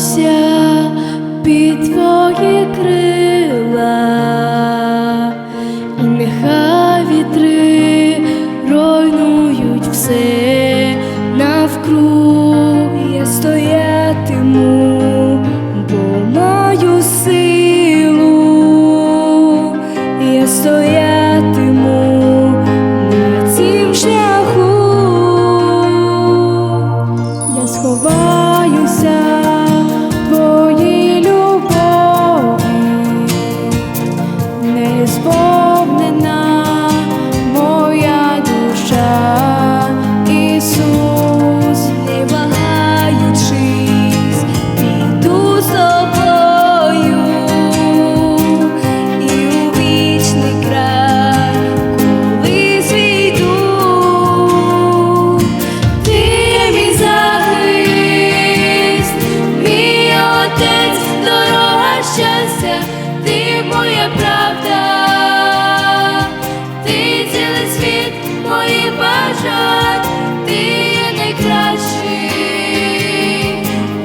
下。серця, ти моя правда, ти цілий світ мої бажань, ти є найкращий,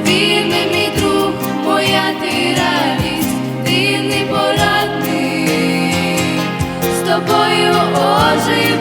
вірний мій друг, моя ти радість, ти непорадний, з тобою ожив.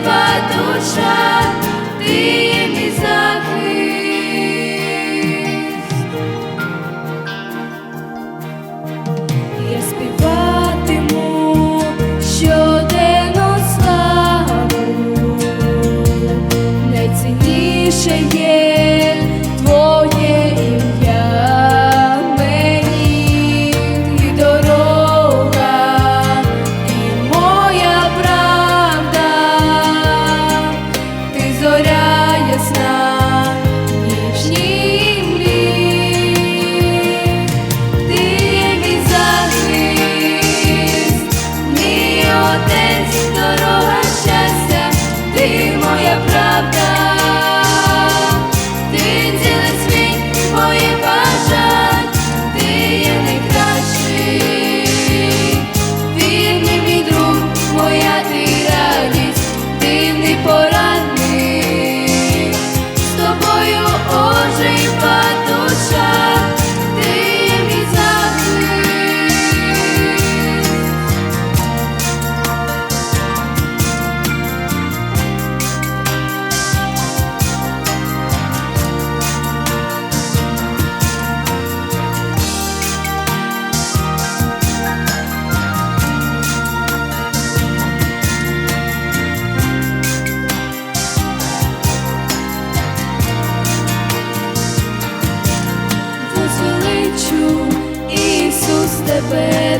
vida.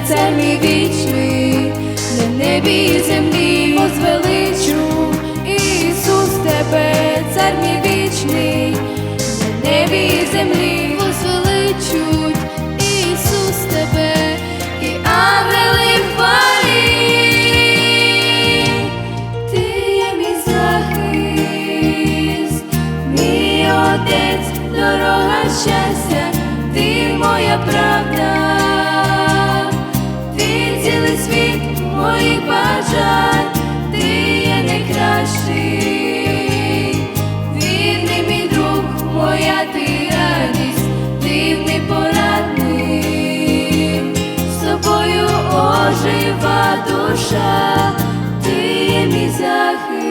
це мій вічний, на небі і землі возвеличу, Ісус тебе, цар мій вічний, на небі і землі возвеличуть, Ісус тебе і ангели хвалі, ти є мій захист, мій отець, дорога щастя, ти моя правда. ожива душа, ти мій захист.